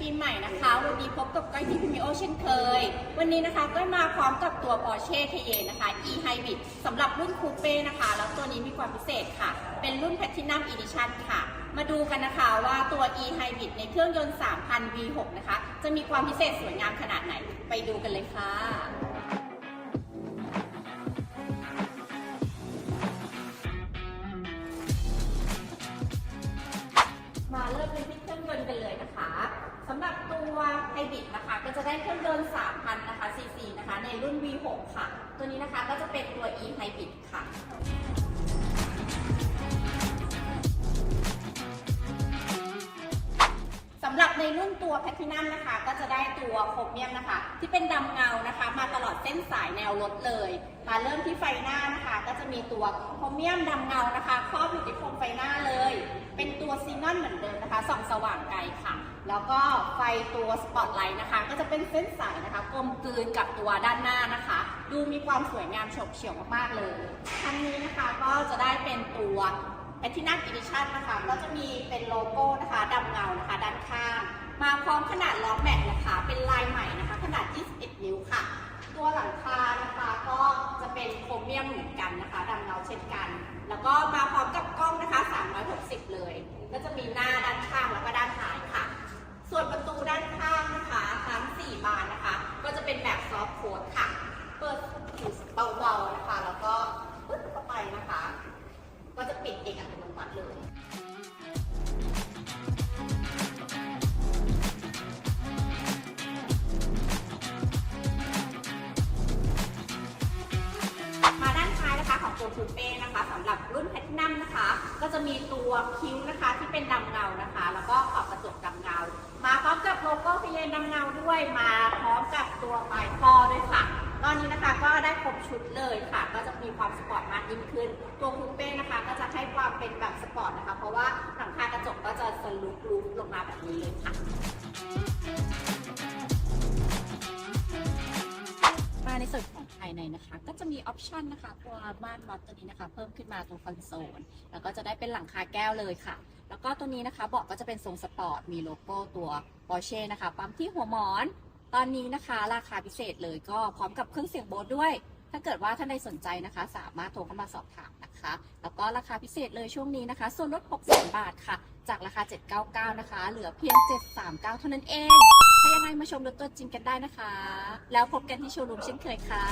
ปีใหม่นะคะ วันนี้พบกับก้อยที่พิมิโอเช่นเคย วันนี้นะคะก้อยมาพร้อมกับตัว Porsche Cayenne นะคะ e Hybrid สำหรับรุ่นคูเป้นะคะ แล้วตัวนี้มีความพิเศษค่ะ เป็นรุ่น Platinum Edition ค่ะ มาดูกันนะคะว่าตัว e Hybrid ในเครื่องยนต์ 3,000 V6 นะคะ จะมีความพิเศษสวยงามขนาดไหน ไปดูกันเลยค่ะ ตัวไฮบริดนะคะ ก็จะได้เครื่องยนต์3,000 นะคะ ซีซีนะคะ ในรุ่น V6 ค่ะ ตัวนี้นะคะก็จะเป็นตัว e Hybrid ค่ะสำหรับในรุ่นตัวแพทินัมนะคะ ก็จะได้ตัวโครเมียมนะคะ ที่เป็นดำเงานะคะ มาตลอดเส้นสายแนวรถเลย มาเริ่มที่ไฟหน้านะคะ ก็จะมีตัวโครเมียมดำเงานะคะครอบอยู่ที่โคมไฟหน้าเลย เป็นตัวซีนอนเหมือนเดิมนะคะส่องสว่างไกลค่ะ แล้วก็ไฟตัวสปอตไลท์นะคะ ก็จะเป็นเส้นสายนะคะกลมกลืนกับตัวด้านหน้านะคะ ดูมีความสวยงามโฉบเฉี่ยวมากๆเลยคันนี้นะคะก็จะได้เป็นตัวแพทินัมอีดิชันนะคะ ก็จะมีเป็นโลโก้นะคะดำเงานะคะ ด้านข้างมาพร้อมขนาดล้อแม็กนะคะ เป็นลายใหม่นะคะ ขนาด 21 นิ้วค่ะ ตัวหลังคานะคะก็จะเป็นโครเมียมเหมือนกันนะคะดำเงาเช่นกัน แล้วก็มาพร้อมกับกล้องนะคะ 360 เลย ก็จะมีหน้าด้านข้างแล้วก็ด้านท้าย ตัวคูเป้นะคะสำหรับรุ่นแพทนัมนะคะ ก็จะมีตัวคิ้วนะคะที่เป็นดำเงานะคะ แล้วก็ขอบกระจกดำเงา มาพร้อมกับโลโก้ฟิเลนดำเงาด้วยมาพร้อมกับตัวปลายท่อด้วยค่ะตอนนี้นะคะก็ได้ครบชุดเลยค่ะ ก็จะมีความสปอร์ตมากยิ่งขึ้น ตัวคูเป้นะคะ ก็จะให้ความเป็นแบบสปอร์ตนะคะ เพราะว่าหลังคากระจกก็จะสลุกลุกลงมาแบบนี้เลยค่ะ ในนะคะ ก็จะมีออปชันนะคะตัวม่านน็อตตัวนี้นะคะ เพิ่มขึ้นมาตรงคอนโซล แล้วก็จะได้เป็นหลังคาแก้วเลยค่ะ แล้วก็ตัวนี้นะคะเบาะก็จะเป็นทรงสปอร์ต มีโลโก้ตัว Porsche นะคะ ปั๊มที่หัวหมอน ตอนนี้นะคะ ราคาพิเศษเลยก็พร้อมกับเครื่องเสียงโบสด้วย ถ้าเกิดว่าท่านใดสนใจนะคะ สามารถโทรเข้ามาสอบถามนะคะ แล้วก็ราคาพิเศษเลยช่วงนี้นะคะ ส่วนลด6 0 0 0บาทค่ะ จากราคา 799 นะคะ เหลือเพียง 739 เท่านั้นเองถ้ายังไงมาชมรถตัวจริงกันได้นะคะ แล้วพบกันที่โชว์รูมเช่นเคยค่ะ